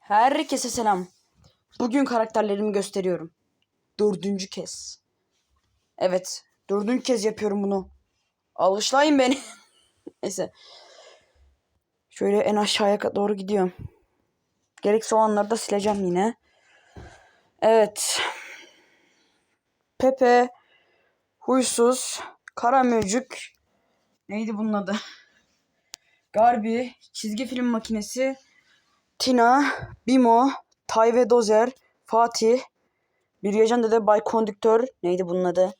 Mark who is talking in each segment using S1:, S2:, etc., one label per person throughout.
S1: Herkese selam. Bugün karakterlerimi gösteriyorum. Dördüncü kez. Evet, dördüncü kez yapıyorum bunu. Alışlayın beni. Neyse. Şöyle en aşağıya doğru gidiyorum. Gerekse o anları da sileceğim yine. Evet. Pepe, Huysuz, Karamürcük, neydi bunun adı? Garbi, çizgi film makinesi, Tina, Bimo, Tay ve Dozer, Fatih, bir Yacan Dede, Bay Kondüktör, neydi bunun adı?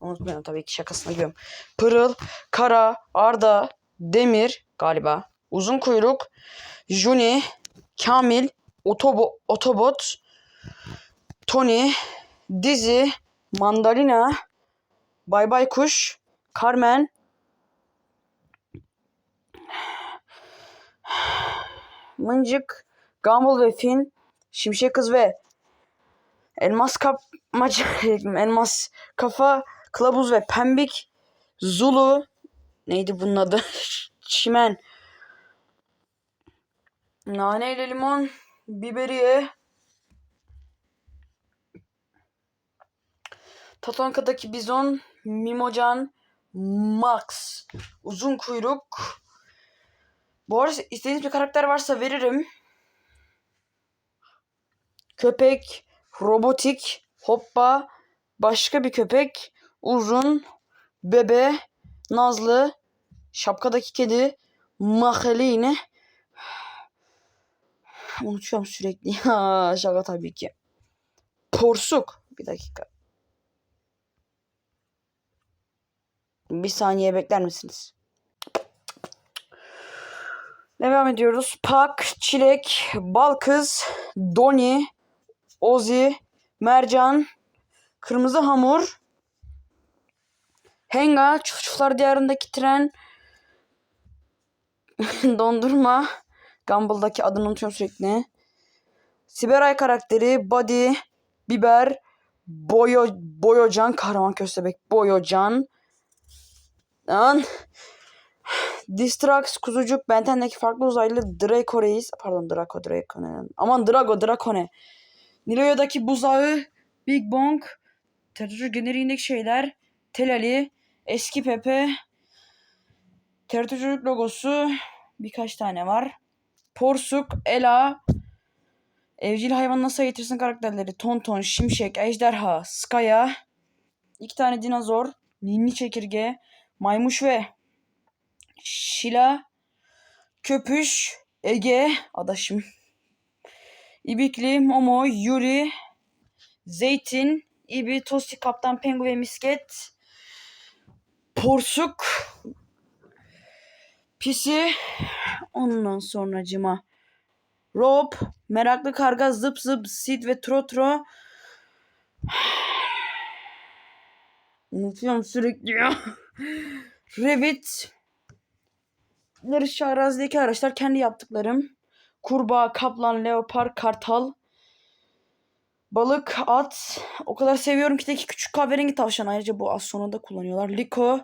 S1: Unutmuyorum tabii ki şakasına gülüyorum. Pırıl, Kara, Arda, Demir galiba, Uzun Kuyruk, Juni, Kamil, Otobo, Otobot, Tony, Dizi, Mandalina, Bay Bay Kuş, Carmen, Mıncık, Gumball ve Finn, Şimşek Kız ve Elmas Kap maç Elmas Kafa, Kılavuz ve Pembik, Zulu, neydi bunun adı? Çimen, Nane ile limon, biberiye, Tatanka'daki bizon, Mimocan, Max, uzun kuyruk. Bu arada istediğiniz bir karakter varsa veririm. Köpek, robotik, hoppa, başka bir köpek, uzun, bebe, nazlı, şapkadaki kedi, mahaline. Unutuyorum sürekli. Ya şaka tabii ki. Porsuk. Bir dakika. Bir saniye bekler misiniz? Devam ediyoruz. Pak, Çilek, Balkız, Doni, Ozi, Mercan, Kırmızı Hamur, Henga, Çocuklar Diyarındaki Tren, Dondurma, Gumball'daki adını unutuyorum sürekli. Siberay karakteri, Buddy, Biber, Boyo, Boyocan, Kahraman Köstebek, Boyocan, Lan. Distrax, Kuzucuk, Benten'deki farklı uzaylı Draco Reis. Pardon Draco, Draco ne? Aman Drago, Draco ne? Niloya'daki buzağı, Big Bong, Terör generiğindeki şeyler, Telali, Eski Pepe, Çocuk logosu, birkaç tane var. Porsuk, Ela, Evcil hayvan nasıl eğitirsin karakterleri, Tonton, Şimşek, Ejderha, Skaya, iki tane dinozor, Ninni Çekirge, Maymuş ve Şila, Köpüş, Ege, adaşım. İbikli, Momo, Yuri, Zeytin, İbi, Tosti, Kaptan Pengu ve Misket, Porsuk, Pisi, ondan sonra cima. Rob, Meraklı Karga, Zıp Zıp, Sid ve Trotro. Unutuyorum sürekli ya. Revit. Yarış arazideki araçlar kendi yaptıklarım. Kurbağa, kaplan, leopar, kartal. Balık, at. O kadar seviyorum ki teki küçük kahverengi tavşan. Ayrıca bu az sonra da kullanıyorlar. Liko.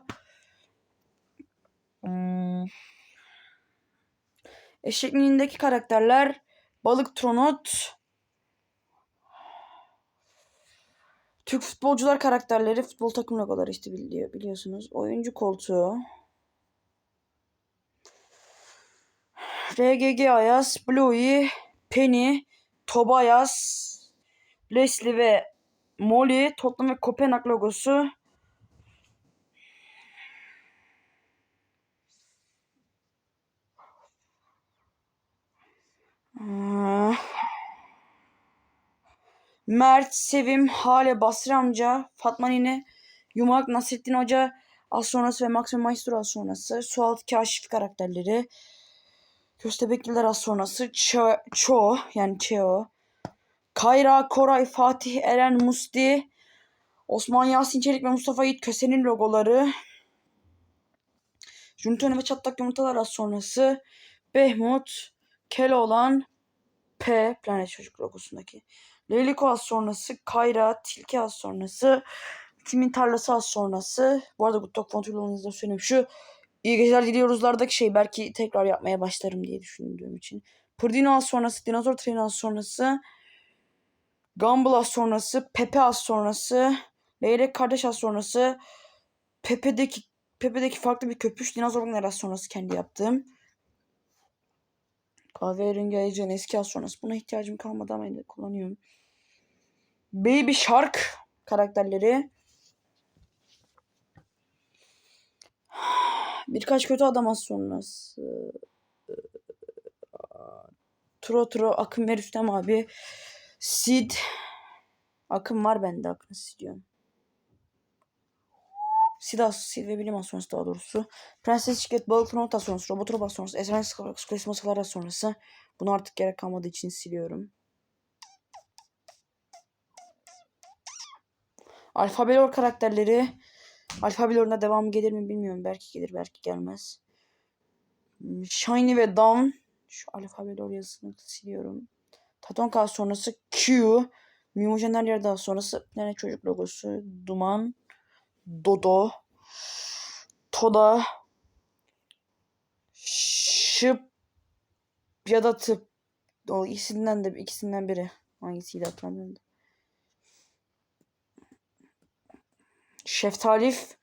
S1: Hmm. Karakterler. Balık Tronot. Türk futbolcular karakterleri, futbol takım logoları işte biliyor, biliyorsunuz. Oyuncu koltuğu. RGG Ayaz, Bluey, Penny, Tobias, Leslie ve Molly, Tottenham ve Kopenhag logosu. Aa. Mert, Sevim, Hale, Basri amca, Fatma Nine, Yumak, Nasrettin Hoca, az sonrası ve Max ve Maestro az sonrası. Sualtı kaşif karakterleri. Köstebekliler az sonrası. Ço, Ço yani Çeo. Kayra, Koray, Fatih, Eren, Musti, Osman Yasin Çelik ve Mustafa Yiğit Köse'nin logoları. Junton ve Çatlak Yumurtalar az sonrası. Behmut, Keloğlan, P, Planet Çocuk logosundaki. Leyliko az sonrası, Kayra, Tilki az sonrası, Kimin Tarlası az sonrası. Bu arada Good Dog Fontülon'unuzda söyleyeyim. Şu İyi geceler diliyoruzlardaki şey belki tekrar yapmaya başlarım diye düşündüğüm için. Pırdino sonrası, Dinozor az sonrası, Gumball sonrası, Pepe az sonrası, Leylek kardeş az sonrası, Pepe'deki Pepe'deki farklı bir köpüş, Dinozor az sonrası kendi yaptığım. Kahverengi ayıcığın eski az sonrası. Buna ihtiyacım kalmadı ama kullanıyorum. Baby Shark karakterleri. Birkaç kötü adam az sonrası. Tro Tro, Akın ve Rüstem abi. Sid. Akın var bende Akın istiyorum. Sid, as, Sid ve Bilim sonrası daha doğrusu. Prenses Şirket, Balık Not az sonrası. Robot Robot sonrası. Esmer Skulesi Masalar az sonrası. Bunu artık gerek kalmadığı için siliyorum. Alfabelor karakterleri. Alfabelor'una devam gelir mi bilmiyorum. Belki gelir belki gelmez. Hmm, Shiny ve Dawn. Şu Alfabelor yazısını siliyorum. Tatonka sonrası Q. Mimojener yer daha sonrası. Yani çocuk logosu. Duman. Dodo. Toda. Şıp. Ya da tıp. O ikisinden de ikisinden biri. Hangisiydi hatırlamıyorum. da. Şeftalif,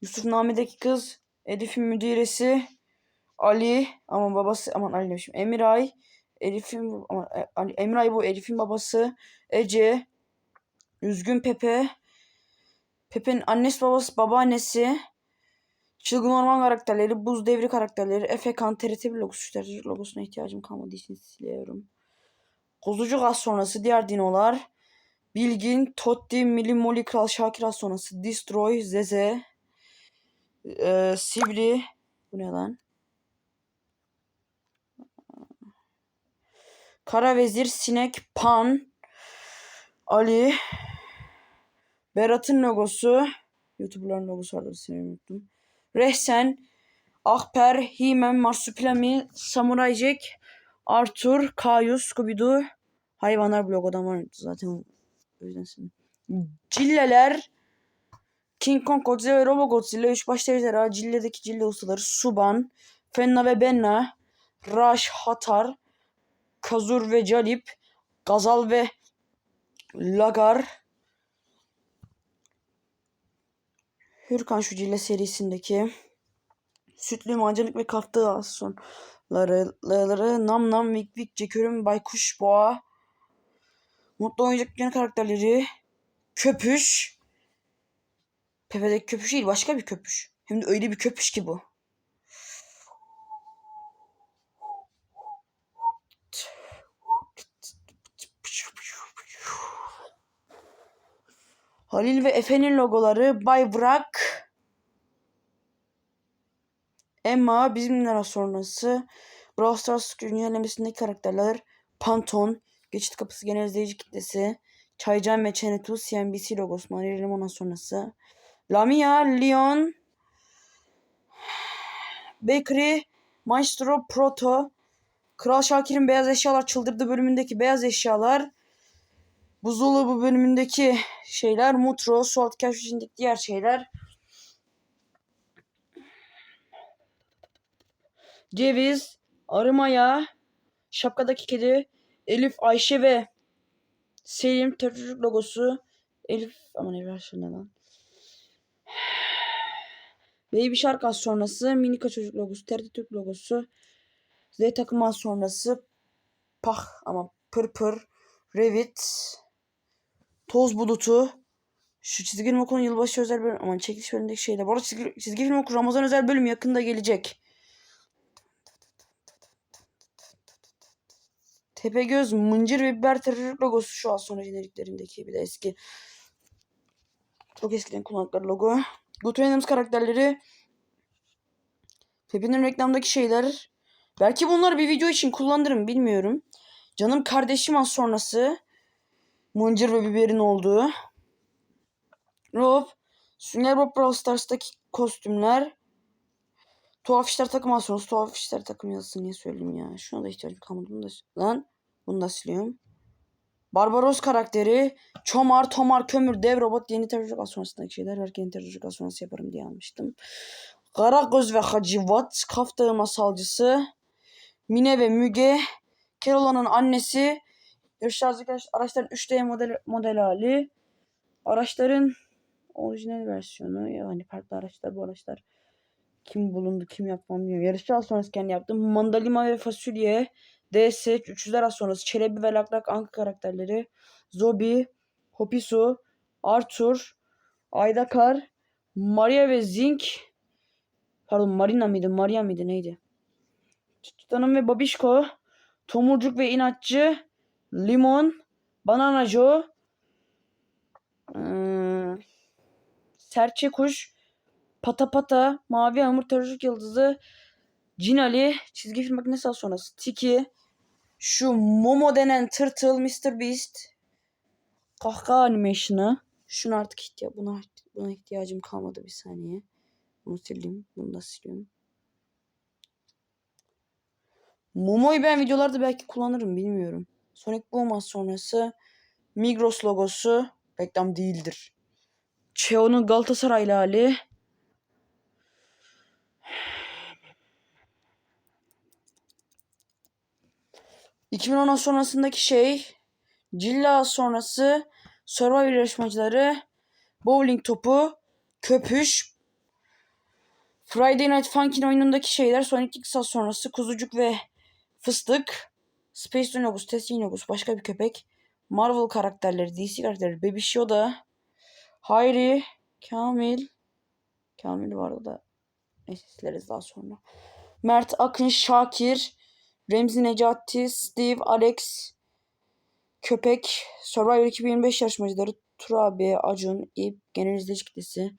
S1: Yusuf Name'deki kız, Elif'in müdiresi, Ali ama babası aman Ali demişim. Emiray, Elif'in aman, e, Ali, Emiray bu Elif'in babası, Ece, Üzgün Pepe, Pepe'nin annesi babası babaannesi, Çılgın Orman karakterleri, Buz Devri karakterleri, TRT1 logosu, TRT logosuna ihtiyacım kalmadığı için siliyorum. Kuzucuk az sonrası diğer dinolar. Bilgin, Totti, Milli Molly, Kral Şakir sonrası. Destroy, Zeze, e, Sibri. Bu ne lan? Kara Vezir, Sinek, Pan, Ali, Berat'ın logosu. YouTuber'ların logosu vardı. Seni unuttum. Rehsen, Akper, Himen, Marsupilami, Samurai Jack, Arthur, Kayus, Scooby-Doo. Hayvanlar blogodan var zaten o. Cilleler, King Kong, Godzilla ve Robo Godzilla, Üç Başlı Ejderha, Cille'deki Cille ustaları, Suban, Fenna ve Benna, Raş, Hatar, Kazur ve Calip, Gazal ve Lagar, Hürkan şu Cille serisindeki Sütlü Mancınık ve Kaftığı az sonları, Nam Nam, Vik Vik, Cekürüm, Baykuş, Boğa, Mutlu oyuncak dükkanı karakterleri, Köpüş, Pepe'deki köpüş değil başka bir köpüş. Hem de öyle bir köpüş ki bu. Halil ve Efe'nin logoları Bay Bırak. Emma bizimler sonrası. Brawl Stars güncellemesindeki karakterler Panton, Geçit Kapısı Genel İzleyici Kitlesi, Çaycan ve Çenetu CNBC logosu Maria Limon sonrası. Lamia, Leon, Bakery, Maestro, Proto, Kral Şakir'in Beyaz Eşyalar Çıldırdı bölümündeki beyaz eşyalar, Buzdolabı bölümündeki şeyler, Mutro, Suat Keşfişindeki diğer şeyler, Ceviz, Arımaya, Şapkadaki Kedi, Elif, Ayşe ve Selim Çocuk logosu. Elif aman Elif Ayşe ne lan? Baby Shark az sonrası. Minika çocuk logosu. TRT Türk logosu. Z takım az sonrası. Pah ama pır pır. Revit. Toz bulutu. Şu çizgi film okulun yılbaşı özel bölüm. Aman çekiliş bölümündeki şeyler. Bu arada çizgi, çizgi film okulu Ramazan özel bölüm yakında gelecek. Tepegöz, Mıncır ve Biber Terör logosu şu an sonra jeneriklerindeki bir de eski. Çok eskiden kullandıkları logo. Good Randoms karakterleri. Pepe'nin reklamdaki şeyler. Belki bunları bir video için kullanırım bilmiyorum. Canım kardeşim az sonrası. Mıncır ve Biber'in olduğu. Rob. Sünger Bob Brawl Stars'taki kostümler. Tuhaf işler takım az sonrası. Tuhaf işler takım yazısını niye söyleyeyim ya. Şuna da ihtiyacım kalmadı. Da, lan. Bunu da siliyorum. Barbaros karakteri. Çomar, Tomar, Kömür, Dev Robot, Yeni Terörcük az sonrasındaki şeyler. Belki Yeni Terörcük az sonrası yaparım diye almıştım. Karagöz ve Hacivat, Kaftağı masalcısı, Mine ve Müge, Keloğlan'ın annesi, yarışlardaki araçların 3D model, model hali, araçların orijinal versiyonu, yani farklı araçlar, bu araçlar kim bulundu, kim yapmam bilmiyorum. Yarışlar sonrası kendi yaptım. Mandalina ve Fasulye, DS, 300'ler az sonrası, Çelebi ve Laklak Anka karakterleri, Zobi, Hopisu, Arthur, Aydakar, Maria ve Zink, pardon Marina mıydı, Maria mıydı neydi? Tutanım ve Babişko, Tomurcuk ve İnatçı, Limon, Banana Joe, hmm, Serçe Kuş, Pata Pata, Mavi Hamur, Terörcük Yıldızı, Cin Ali, Çizgi film makinesi sonrası, Tiki, şu Momo denen tırtıl, Mr. Beast, kahkaha animation'ı. Şunu artık ihtiya buna, buna ihtiyacım kalmadı bir saniye. Bunu sileyim. Bunu da siliyorum. Momo'yu ben videolarda belki kullanırım bilmiyorum. Sonic Boom sonrası Migros logosu reklam değildir. Cheo'nun Galatasaraylı hali. ...2010 sonrasındaki şey... Cilla sonrası... Survivor yarışmacıları... Bowling topu... Köpüş... Friday Night Funkin' oyunundaki şeyler... Sonic X sonrası... Kuzucuk ve Fıstık... Space Tune logosu, Tessin logosu, başka bir köpek... Marvel karakterleri, DC karakterleri... Baby Yoda... Hayri... Kamil... Kamil vardı da... Neyse daha sonra. Mert Akın, Şakir... Remzi Necati, Steve, Alex, Köpek, Survivor 2025 yarışmacıları, Tur abi, Acun, İp, genel izleyici kitlesi,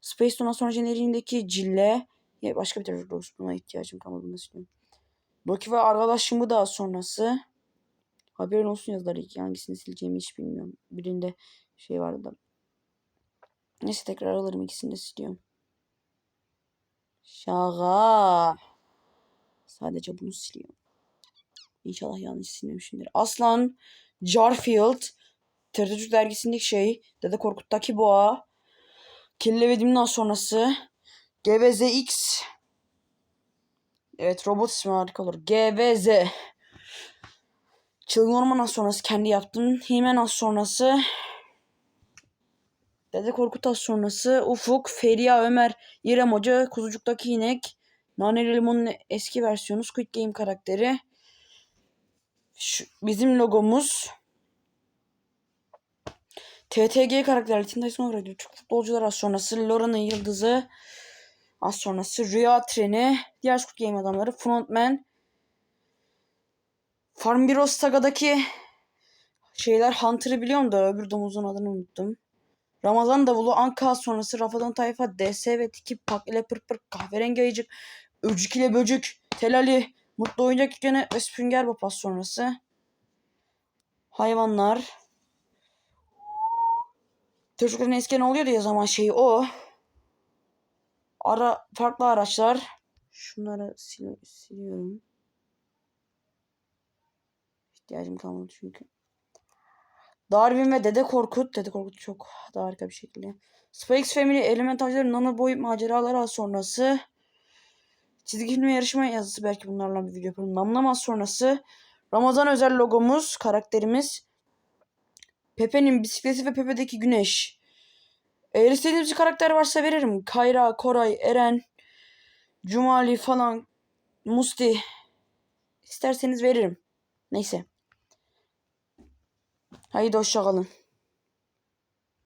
S1: Space Tune'dan sonra jeneriğindeki Cille, ya başka bir doğrusu buna ihtiyacım kalmadı nasıl diyeyim. Loki ve arkadaşımı daha sonrası. Haberin olsun yazıları iki hangisini sileceğimi hiç bilmiyorum. Birinde şey vardı da. Neyse tekrar alırım ikisini de siliyorum. Şaka. Sadece bunu siliyorum. İnşallah yanlış silmemişimdir. Aslan, Jarfield, TRT dergisindeki şey, Dede Korkut'taki boğa, Kelle ve Dimna sonrası, GVZX, evet robot ismi harika olur, GVZ, Çılgın Orman az sonrası kendi yaptım, Himen az sonrası, Dede Korkut az sonrası, Ufuk, Feriha Ömer, İrem Hoca, Kuzucuk'taki inek, Naneli Limon'un eski versiyonu, Squid Game karakteri, şu, bizim logomuz TTG karakterli Teen Titans Over Çok futbolcular az sonrası Lora'nın yıldızı az sonrası Rüya Treni diğer Squid Game adamları Frontman Farm Bureau Saga'daki şeyler Hunter'ı biliyorum da öbür domuzun adını unuttum. Ramazan davulu Anka sonrası Rafadan Tayfa DS ve Tiki Pak ile pır kahverengi ayıcık Öcük ile böcük Telali Mutlu oyuncak dükkanı ve Sünger Bob sonrası. Hayvanlar. Çocukların eskiden oluyordu ya zaman şeyi o. Ara farklı araçlar. Şunları sil siliyorum. İhtiyacım kalmadı çünkü. Darwin ve Dede Korkut. Dede Korkut çok daha harika bir şekilde. Spikes Family, Element Nano Boy maceraları sonrası. Çizgi film yarışma yazısı belki bunlarla bir video yaparım. Namlamaz sonrası. Ramazan özel logomuz, karakterimiz. Pepe'nin bisikleti ve Pepe'deki güneş. Eğer istediğiniz bir karakter varsa veririm. Kayra, Koray, Eren, Cumali falan, Musti. İsterseniz veririm. Neyse. Haydi hoşçakalın.